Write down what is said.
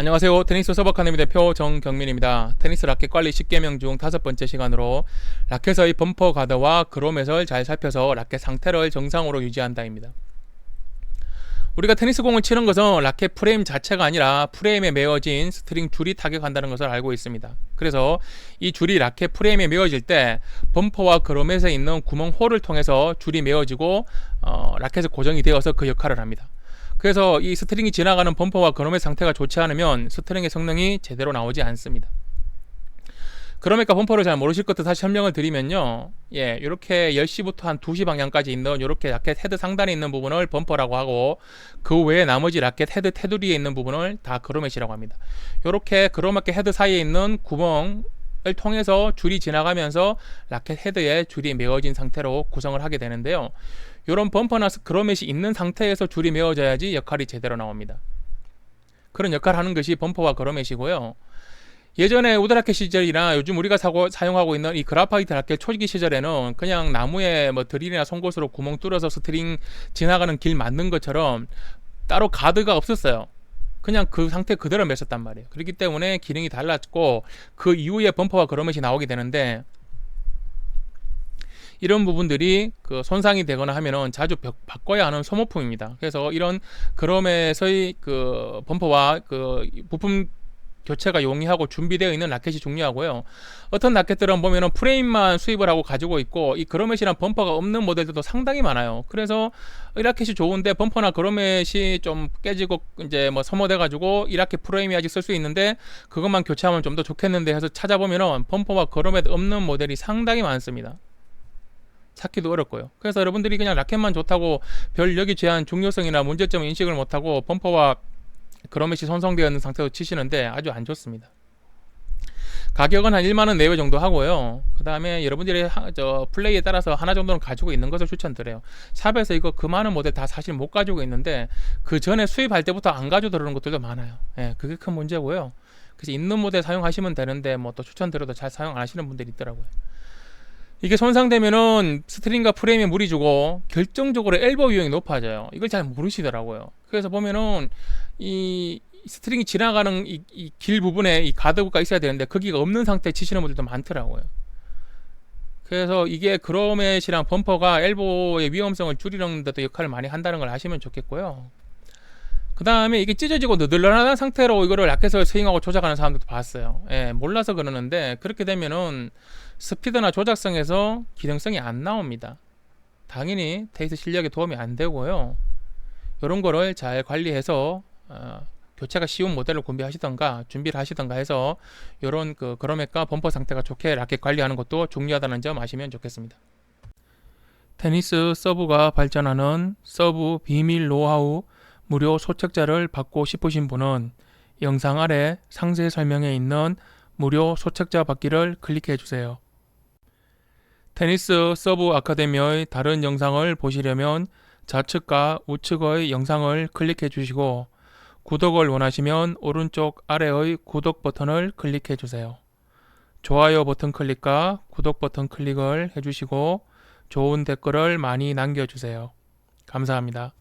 안녕하세요. 테니스 서버카데미 대표 정경민입니다. 테니스 라켓 관리 10개명 중 다섯 번째 시간으로 라켓의 범퍼 가드와 그롬맷을 잘 살펴서 라켓 상태를 정상으로 유지한다입니다. 우리가 테니스 공을 치는 것은 라켓 프레임 자체가 아니라 프레임에 메어진 스트링 줄이 타격한다는 것을 알고 있습니다. 그래서 이 줄이 라켓 프레임에 메어질 때 범퍼와 그롬맷에 있는 구멍 홀을 통해서 줄이 메어지고 어, 라켓이 고정이 되어서 그 역할을 합니다. 그래서 이 스트링이 지나가는 범퍼와 그럼의 상태가 좋지 않으면 스트링의 성능이 제대로 나오지 않습니다. 그러니까 범퍼를 잘 모르실 것도 다시 설명을 드리면요. 예, 이렇게 10시부터 한 2시 방향까지 있는 이렇게 라켓 헤드 상단에 있는 부분을 범퍼라고 하고 그 외에 나머지 라켓 헤드 테두리에 있는 부분을 다 그로맷이라고 합니다. 이렇게 그로맷 헤드 사이에 있는 구멍 을 통해서 줄이 지나가면서 라켓 헤드에 줄이 메어진 상태로 구성을 하게 되는데요. 이런 범퍼나 그로맷이 있는 상태에서 줄이 메어져야지 역할이 제대로 나옵니다. 그런 역할을 하는 것이 범퍼와 그로맷이고요. 예전에 우드라켓 시절이나 요즘 우리가 사고, 사용하고 있는 이 그라파이트 라켓 초기 시절에는 그냥 나무에 뭐 드릴이나 송곳으로 구멍 뚫어서 스트링 지나가는 길 만든 것처럼 따로 가드가 없었어요. 그냥 그 상태 그대로 맸었단 말이에요. 그렇기 때문에 기능이 달랐고 그 이후에 범퍼와 그로맷이 나오게 되는데 이런 부분들이 그 손상이 되거나 하면은 자주 바꿔야 하는 소모품입니다. 그래서 이런 그럼에서의 그 범퍼와 그 부품 교체가 용이하고 준비되어 있는 라켓이 중요하고요. 어떤 라켓들은 보면은 프레임만 수입을 하고 가지고 있고 이 그로맷이랑 범퍼가 없는 모델들도 상당히 많아요. 그래서 이 라켓이 좋은데 범퍼나 그로맷이 좀 깨지고 이제 뭐 소모돼 가지고 이 라켓 프레임이 아직 쓸 수 있는데 그것만 교체하면 좀 더 좋겠는데 해서 찾아보면은 범퍼와 그로맷 없는 모델이 상당히 많습니다. 찾기도 어렵고요. 그래서 여러분들이 그냥 라켓만 좋다고 별 여기 제한 중요성이나 문제점을 인식을 못하고 범퍼와 그로맷이 손상되어 있는 상태로 치시는데 아주 안 좋습니다. 가격은 한 1만원 내외 정도 하고요. 그 다음에 여러분들이 하, 저 플레이에 따라서 하나 정도는 가지고 있는 것을 추천드려요. 샵에서 이거 그 많은 모델 다 사실 못 가지고 있는데 그 전에 수입할 때부터 안 가지고 들어오는 것들도 많아요. 예, 그게 큰 문제고요. 그래서 있는 모델 사용하시면 되는데 뭐 또 추천드려도 잘 사용 안 하시는 분들이 있더라고요. 이게 손상되면은 스트링과 프레임에 무리 주고 결정적으로 엘보 위험이 높아져요. 이걸 잘 모르시더라고요. 그래서 보면은 이 스트링이 지나가는 이길 부분에 이 가드가 있어야 되는데 거기가 없는 상태에 치시는 분들도 많더라고요. 그래서 이게 그로맷이랑 범퍼가 엘보의 위험성을 줄이는 데도 역할을 많이 한다는 걸 아시면 좋겠고요. 그 다음에 이게 찢어지고 느들러한 상태로 이거를 라켓을 스윙하고 조작하는 사람들도 봤어요. 예, 몰라서 그러는데 그렇게 되면은 스피드나 조작성에서 기능성이 안 나옵니다. 당연히 테이스 실력에 도움이 안 되고요. 이런 거를 잘 관리해서 어, 교체가 쉬운 모델을 구매하시던가 준비를 하시던가 해서 이런 그 그로맥과 범퍼 상태가 좋게 라켓 관리하는 것도 중요하다는 점 아시면 좋겠습니다. 테니스 서브가 발전하는 서브 비밀 노하우 무료 소책자를 받고 싶으신 분은 영상 아래 상세 설명에 있는 무료 소책자 받기를 클릭해 주세요. 테니스 서브 아카데미의 다른 영상을 보시려면 좌측과 우측의 영상을 클릭해 주시고 구독을 원하시면 오른쪽 아래의 구독 버튼을 클릭해 주세요. 좋아요 버튼 클릭과 구독 버튼 클릭을 해주시고 좋은 댓글을 많이 남겨주세요. 감사합니다.